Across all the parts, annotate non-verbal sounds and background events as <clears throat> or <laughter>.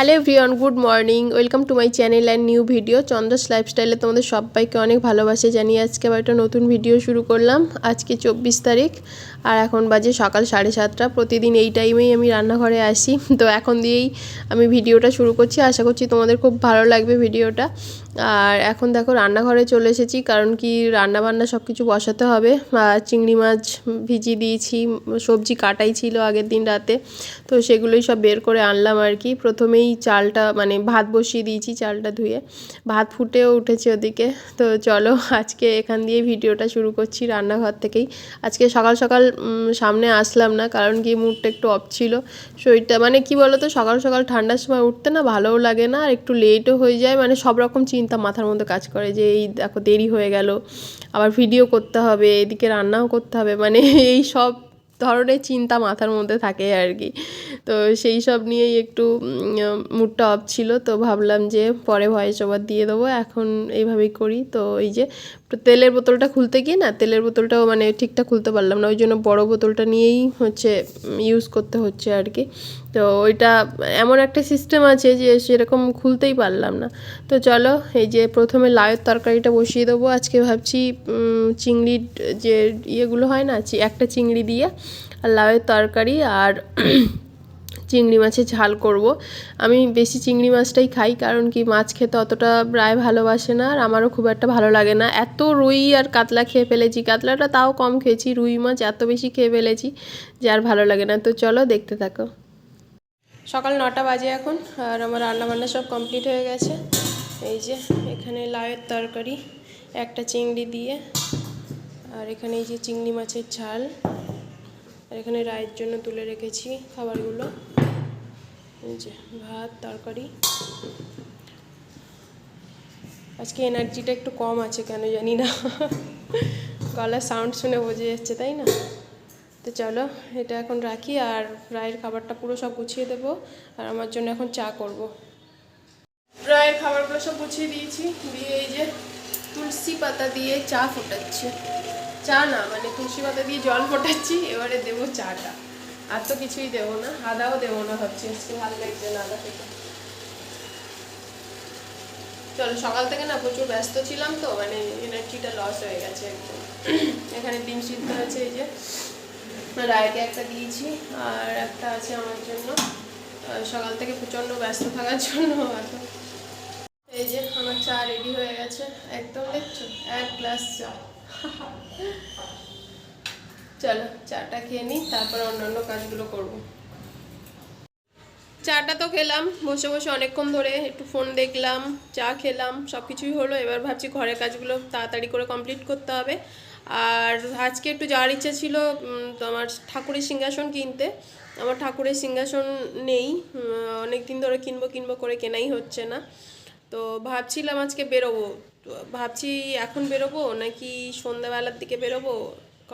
Hello everyone, good morning. Welcome to my channel and new video. চন্দ্রস লাইফস্টাইলে তোমাদের সবাইকে অনেক ভালোবাসে জানিয়ে আজকে আবার একটা নতুন ভিডিও শুরু করলাম। আজকে চব্বিশ তারিখ। আর এখন বাজে সকাল সাড়ে সাতটা। প্রতিদিন এই টাইমেই আমি রান্নাঘরে আসি। তো এখন দিয়েই আমি ভিডিওটা শুরু করছি। আশা করছি তোমাদের খুব ভালো লাগবে ভিডিওটা। আর এখন দেখো রান্নাঘরে চলে এসেছি। কারণ কি রান্না বান্না সব কিছু বসাতে হবে। চিংড়ি মাছ ভিজিয়ে দিয়েছি। সবজি কাটাই ছিল আগের দিন রাতে। তো সেগুলোই সব বের করে আনলাম আর কি। প্রথমেই চালটা মানে ভাত বসিয়ে দিয়েছি চালটা ধুয়ে। ভাত ফুটেও উঠেছে ওদিকে। তো চলো আজকে এখান দিয়ে ভিডিওটা শুরু করছি রান্নাঘর থেকেই। আজকে সকাল সকাল সামনে আসলাম না, কারণ কি মুডটা একটু অফ ছিল। শরীরটা মানে কি বলতো, সকাল সকাল ঠান্ডার সময় উঠতে না ভালোও লাগে না, আর একটু লেটও হয়ে যায়। মানে সব রকম চিন্তা মাথার মধ্যে কাজ করে যে, এই দেখো দেরি হয়ে গেল, আবার ভিডিও করতে হবে, এদিকে রান্নাও করতে হবে। মানে এই সব ধরনের চিন্তা মাথার মধ্যে থাকে আর কি। তো সেই সব নিয়েই একটু মুডটা অফ ছিল। তো ভাবলাম যে পরে ভয়েস ওভার দিয়ে দেবো। এখন এইভাবেই করি। তো এই যে তেলের বোতলটা খুলতে গিয়ে না, তেলের বোতলটাও মানে ঠিকঠাক খুলতে পারলাম না। ওই জন্য বড় বোতলটা নিয়েই হচ্ছে ইউজ করতে হচ্ছে আর কি। তো ওইটা এমন একটা সিস্টেম আছে যে সেরকম খুলতেই পারলাম না। তো চলো, এই যে প্রথমে লাউয়ের তরকারিটা বসিয়ে দেবো। আজকে ভাবছি চিংড়ির যে ইয়েগুলো হয় না একটা চিংড়ি দিয়ে আর লাউয়ের তরকারি আর <clears throat> চিংড়ি মাছের ঝাল করব। আমি বেশি চিংড়ি মাছটাই খাই কারণ কি মাছ খেতে অতটা প্রায় ভালোবাসে না আর আমারও খুব একটা ভালো লাগে না। এত রুই আর কাতলা খেয়ে ফেলেছি, কাতলাটা তাও কম খেয়েছি, রুই মাছ এত বেশি খেয়ে ফেলেছি যে আর ভালো লাগে না। তো চলো দেখতে থাকো। সকাল নটা বাজে এখন, আর আমার রান্না বান্না সব কমপ্লিট হয়ে গেছে। এই যে, এখানে লাউয়ের তরকারি, একটা চিংড়ি দিয়ে, আর এখানে এই যে চিংড়ি মাছের ঝাল, আর এখানে রায়ের জন্য তুলে রেখেছি খাবারগুলো। এই যে, ভাত, তরকারি। আজকে এনার্জিটা একটু কম আছে, কেন জানি না। গলার সাউন্ড শুনে বোঝা যাচ্ছে, তাই না? তো চলো এটা এখন রাখি আর রায়ের খাবারটা পুরো সব গুছিয়ে দেবো আর আমার জন্য এখন চা করব। রায়ের খাবারগুলো সব গুছিয়ে দিয়েছি, দিয়ে এই যে তুলসী পাতা দিয়ে চা ফোটাচ্ছি। চা না মানে তুলসী পাতা দিয়ে জল ফোটাচ্ছি, এবারে দেবো চাটা। আর তো কিছুই দেবো না, আদাও দেবো না ভাবছি, আজকে ভালো লাগছে না আদা খেতে। চলো, সকাল থেকে না প্রচুর ব্যস্ত ছিলাম তো মানে এনার্জিটা লস হয়ে গেছে একদম। এখানে ডিম সিদ্ধ আছে, এই যে রায়কে একটা দিয়েছি, আর একটা আছে আমার জন্য। সকাল থেকে প্রচণ্ড ব্যস্ত থাকার জন্য এখন এই যে, আমার চা রেডি হয়ে গেছে। একদম দেখছ? এক গ্লাস চা। চলো, চাটা খেয়ে নিই, তারপর অন্যান্য কাজগুলো করব। চাটা তো খেলাম, বসে বসে অনেকক্ষণ ধরে একটু ফোন দেখলাম, চা খেলাম সব কিছুই হলো। এবার ভাবছি ঘরের কাজগুলো তাড়াতাড়ি করে কমপ্লিট করতে হবে। আর আজকে একটু যাওয়ার ইচ্ছা ছিল আমার ঠাকুরের সিংহাসন কিনতে। আমার ঠাকুরের সিংহাসন নেই অনেক দিন ধরে কিনবো কিনবো করে কেনাই হচ্ছে না। তো ভাবছিলাম আজকে বেরোবো। ভাবছি এখন বেরোবো নাকি সন্ধ্যাবেলার দিকে বেরোবো?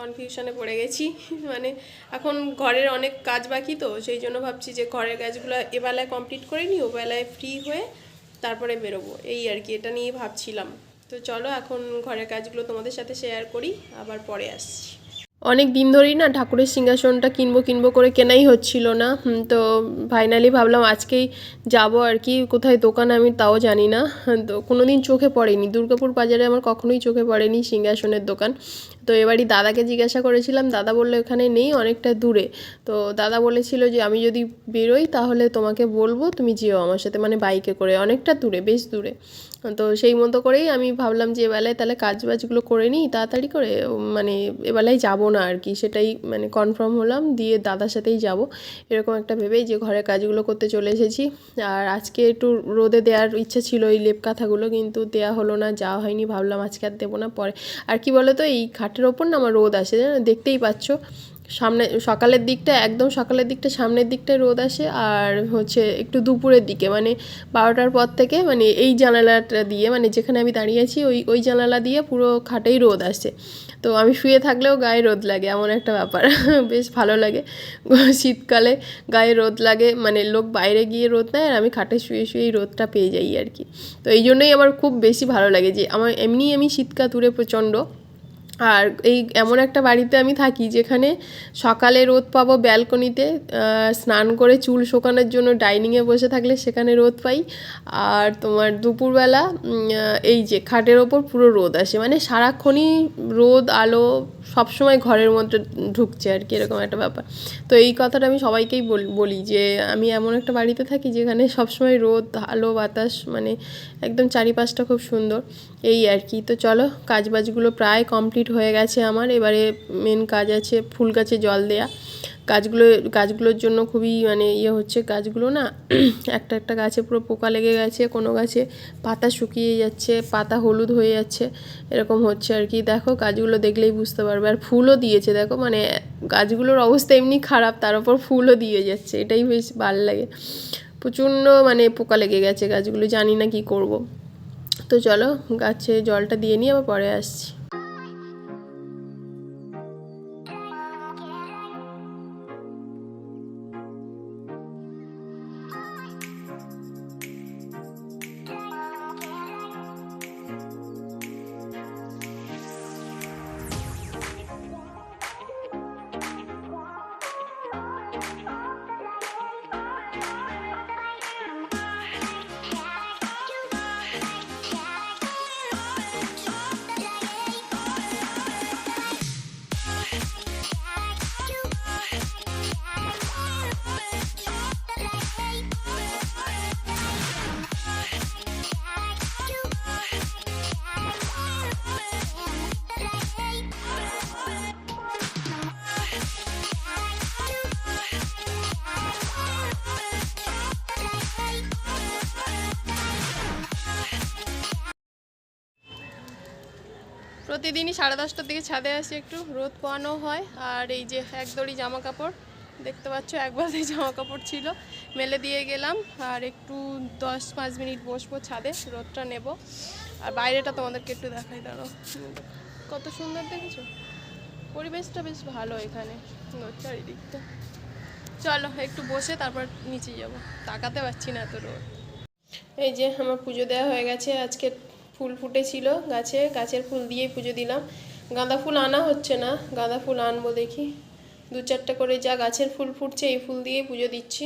কনফিউশনে পড়ে গেছি। <laughs> মানে এখন ঘরের অনেক কাজ বাকি তো, সেই জন্য ভাবছি যে ঘরের কাজগুলো এবেলায় কমপ্লিট করে নিই, ওবেলায় ফ্রি হয়ে তারপরে বেরোবো। এই আর কি, এটা নিয়ে ভাবছিলাম। তো চলো এখন ঘরের কাজগুলো তোমাদের সাথে শেয়ার করি, আবার পরে আসছি। অনেক দিন ধরেই না ঠাকুরের সিংহাসনটা কিনবো কিনবো করে কেনাই হচ্ছিল না। তো ফাইনালি ভাবলাম আজকেই যাব আর কি, কোথায় দোকান আমি তাও জানি না। তো কোনো দিন চোখে পড়েনি। দুর্গাপুর বাজারে আমার কখনোই চোখে পড়েনি সিংহাসনের দোকান। তো এবারই দাদাকে জিজ্ঞাসা করেছিলাম, দাদা বলল এখানে নেই, অনেকটা দূরে। তো দাদা বলেছিল যে, আমি যদি বেরোই তাহলে তোমাকে বলব, তুমি যেও আমার সাথে। মানে বাইকে করে, অনেকটা দূরে, বেশ দূরে। তো সেই মতো করেই আমি ভাবলাম যে, এবেলায় তাহলে কাজ বাজগুলো করে নিই, তাড়াতাড়ি করে মানে এবেলায় যাব না আর কি। সেটাই মানে কনফার্ম হলাম, দিয়ে দাদার সাথেই যাব। এরকম একটা ভেবেই যে, ঘরের কাজগুলো করতে চলে এসেছি। আর আজকে একটু রোদে দেওয়ার ইচ্ছা ছিল এই লেপ কাঁথাগুলো কিন্তু দেওয়া হলো না, যাওয়া হয়নি, ভাবলাম আজকে আর দেবো না পরে। আর কি বলো তো এই খাটের ওপর না আমার রোদ আসে, জানো? দেখতেই পাচ্ছ। সামনে, সকালের দিকটা, একদম সকালের দিকটা, সামনের দিকটায় রোদ আসে। আর হচ্ছে একটু দুপুরের দিকে মানে বারোটার পর থেকে মানে এই জানালাটা দিয়ে মানে যেখানে আমি দাঁড়িয়ে আছি, ওই ওই জানালা দিয়ে পুরো খাটেই রোদ আসে। তো আমি শুয়ে থাকলেও গায়ে রোদ লাগে, এমন একটা ব্যাপার। <laughs> বেশ ভালো লাগে। <laughs> শীতকালে গায়ে রোদ লাগে মানে লোক বাইরে গিয়ে রোদ নেয়, আর আমি খাটে শুয়ে শুয়েই রোদটা পেয়ে যাই আর কি। তো এই জন্যই আমার খুব বেশি ভালো লাগে যে, আমার এমনি আমি শীতকাতুরে প্রচণ্ড আর এই এমন একটা বাড়িতে আমি থাকি যেখানে সকালে রোদ পাবো ব্যালকনিতে স্নান করে চুল শোকানোর জন্য ডাইনিংয়ে বসে থাকলে সেখানে রোদ পাই। আর তোমার দুপুরবেলা এই যে খাটের ওপর পুরো রোদ আসে। মানে সারাক্ষণই রোদ, আলো সবসময় ঘরের মধ্যে ঢুকছে আর কি, এরকম একটা ব্যাপার। তো এই কথাটা আমি সবাইকেই বল- যে আমি এমন একটা বাড়িতে থাকি যেখানে সবসময় রোদ, আলো, বাতাস মানে একদম চারিপাশটা খুব সুন্দর। এই আর কি। তো চলো কাজ বাজগুলো প্রায় কমপ্লিট হয়ে গেছে আমার। এবারে মেন কাজ আছে ফুল গাছে জল দেয়া। গাছগুলো, গাছগুলোর জন্য খুবই মানে ইয়ে হচ্ছে গাছগুলো না, <clears throat> একটা একটা গাছে পুরো পোকা লেগে গেছে, কোনো গাছে পাতা শুকিয়ে যাচ্ছে, পাতা হলুদ হয়ে যাচ্ছে, এরকম হচ্ছে আর কি। দেখো গাছগুলো দেখলেই বুঝতে পারবে। আর ফুলও দিয়েছে, দেখো মানে গাছগুলোর অবস্থা এমনি খারাপ, তার উপর ফুলও দিয়ে যাচ্ছে, এটাই বেশ ভালো লাগে। প্রচণ্ড মানে পোকা লেগে গেছে গাছগুলো, জানি না কি করব। তো চলো গাছে জলটা দিয়ে নিয়ে আবার পরে আসছি। প্রতিদিনই সাড়ে দশটার দিকে ছাদে আসি একটু, রোদ পোয়ানো হয়। আর এই যে এক দড়ি জামা কাপড়, দেখতে পাচ্ছ একবার এই <laughs> জামা কাপড় ছিল। মেলে দিয়ে গেলাম আর একটু দশ পাঁচ মিনিট বসবো ছাদে, রোদটা নেব। আর বাইরেটা তোমাদেরকে একটু দেখাই দাঁড়ো কত সুন্দর দেখেছ? পরিবেশটা বেশ ভালো এখানে চারিদিকটা। চলো, একটু বসে তারপর নিচে যাব। তাকাতে পারছি না এত রোদ। এই যে আমার পুজো দেওয়া হয়ে গেছে, আজকে ফুল ফুটেছিল গাছে, গাছের ফুল দিয়েই পুজো দিলাম। গাঁদা ফুল আনা হচ্ছে না, গাঁদা ফুল আনব দেখি। দু চারটে করে যা গাছের ফুল ফুটছে, এই ফুল দিয়েই পুজো দিচ্ছি।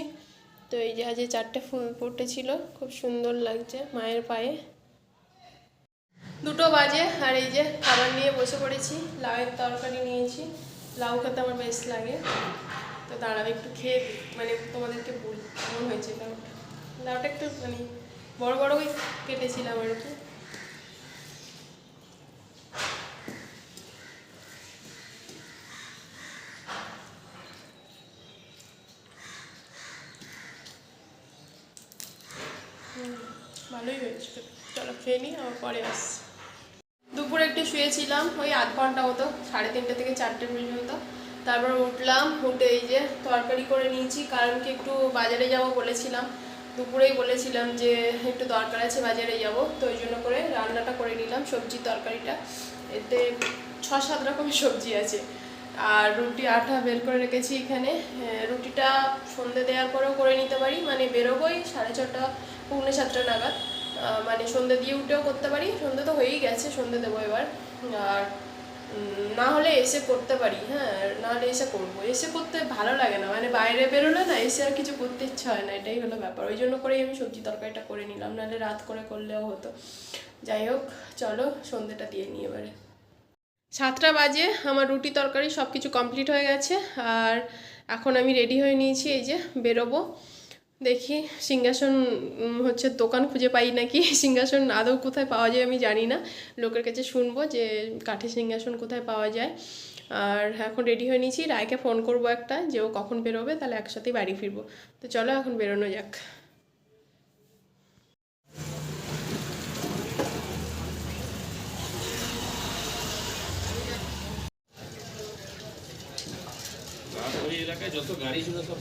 তো এই যে আজকে চারটে ফুল ফুটেছিল, খুব সুন্দর লাগছে মায়ের পায়ে। দুটো বাজে, আর এই যে খাবার নিয়ে বসে পড়েছি, লাউয়ের তরকারি নিয়েছি। লাউ খেতে আমার বেশ লাগে। তো দাঁড়াবে একটু খেয়ে মানে তোমাদেরকে বলি, কেমন হয়েছে লাউটা? লাউটা একটু মানে বড় বড় কেটেছিলাম আর কি। ভালোই হয়েছে। চলো খেয়ে নিই আবার পরে আসছি। দুপুরে একটু শুয়েছিলাম, ওই আধ ঘণ্টা মতো, সাড়ে তিনটে থেকে চারটে পর্যন্ত তারপর উঠলাম, উঠে এই যে তরকারি করে নিয়েছি, কারণ কি একটু বাজারে যাব বলেছিলাম। দুপুরেই বলেছিলাম যে একটু দরকার আছে, বাজারে যাব। তো ওই জন্য করে রান্নাটা করে নিলাম, সবজির তরকারিটা। এতে ছ সাত রকমের সবজি আছে। আর রুটি আটা বের করে রেখেছি এখানে। রুটিটা সন্ধে দেওয়ার পরেও করে নিতে পারি। মানে বেরোবোই সাড়ে ছটা, পৌনে সাতটা নাগাদ। মানে সন্ধে দিয়ে উঠেও করতে পারি। সন্ধে তো হয়েই গেছে সন্ধে দেবো এবার। আর না হলে এসে করতে পারি হ্যাঁ না হলে এসে করব। এসে করতে ভালো লাগে না মানে বাইরে বেরোলে না এসে আর কিছু করতে ইচ্ছা হয় না, এটাই হলো ব্যাপার। ওই জন্য করেই আমি সবজি তরকারিটা করে নিলাম, নাহলে রাত করে করলেও হতো। যাই হোক, চলো সন্ধেটা দিয়ে নিই এবারে। সাতটা বাজে, আমার রুটি তরকারি সব কিছু কমপ্লিট হয়ে গেছে, আর এখন আমি রেডি হয়ে নিয়েছি, এই যে বেরোবো। দেখি, সিংহাসন হচ্ছে দোকান খুঁজে পাই নাকি? <laughs> সিংহাসন আদৌ কোথায় পাওয়া যায় আমি জানি না। লোকের কাছে শুনব যে কাঠের সিংহাসন কোথায় পাওয়া যায়। আর এখন রেডি হয়ে নিয়েছি। রায়কে ফোন করব একটা, যে ও কখন বেরোবে, তাহলে একসাথেই বাড়ি ফিরবো। তো চলো এখন বেরোনো যাক। এলাকায় যত গাড়ি ছিল সব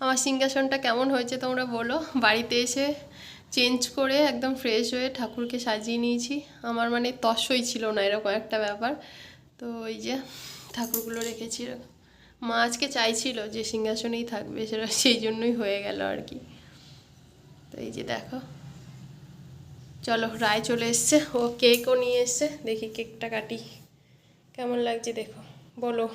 আমার সিংহাসনটা কেমন হয়েছে তোমরা বলো? বাড়িতে এসে চেঞ্জ করে একদম ফ্রেশ হয়ে ঠাকুরকে সাজিয়ে নিয়েছি। আমার মানে তসই ছিল না এরকম একটা ব্যাপার। তো ওই যে ঠাকুরগুলো রেখেছি মা আজকে চাইছিল যে সিংহাসনেই থাকবে, সেটা সেই জন্যই হয়ে গেল আর কি। তো এই যে দেখো। চলো, রায় চলে এসছে। ও কেকও নিয়ে এসছে। দেখি কেকটা কাটি। কেমন লাগছে দেখো। বলো।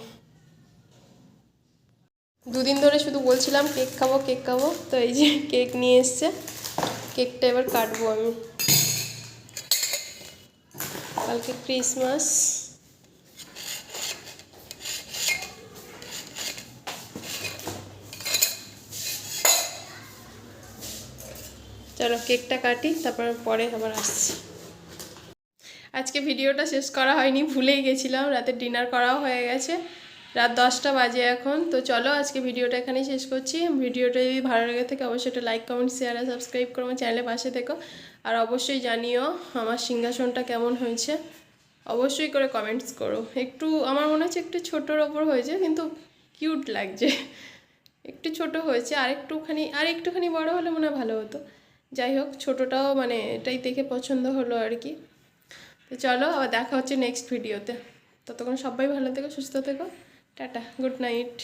দুদিন ধরে শুধু বলছিলাম কেক খাব কেক খাব। তো এই যে কেক নিয়ে এসছে। কেকটা এবার কাটবো আমি। কালকে ক্রিসমাস। চলো কেকটা কাটি, তারপর পরে আবার আসছি। আজকে ভিডিওটা শেষ করা হয়নি, ভুলেই গেছিলাম, রাতে ডিনার করাও হয়ে গেছে। রাত দশটা বাজে এখন, তো চলো আজকে ভিডিওটা এখানেই শেষ করছি। ভিডিওটা যদি ভালো লেগে থাকে, অবশ্যই একটা লাইক কমেন্ট শেয়ার আর সাবস্ক্রাইব করো আমার চ্যানেলের পাশে থেকো। আর অবশ্যই জানিও আমার সিংহাসনটা কেমন হয়েছে। অবশ্যই করে কমেন্টস করো। একটু, আমার মনে হচ্ছে একটু ছোটোর ওপর হয়েছে, কিন্তু কিউট লাগছে। একটু ছোট হয়েছে আর একটুখানি আর একটুখানি বড় হলে মনে হয় ভালো হতো। যাই হোক, ছোটোটাও মানে এটাই দেখে পছন্দ হলো আর কি। তো চলো, আবার দেখা হচ্ছে নেক্সট ভিডিওতে ততক্ষণ সবাই ভালো থেকো, সুস্থ থেকো। Tata good night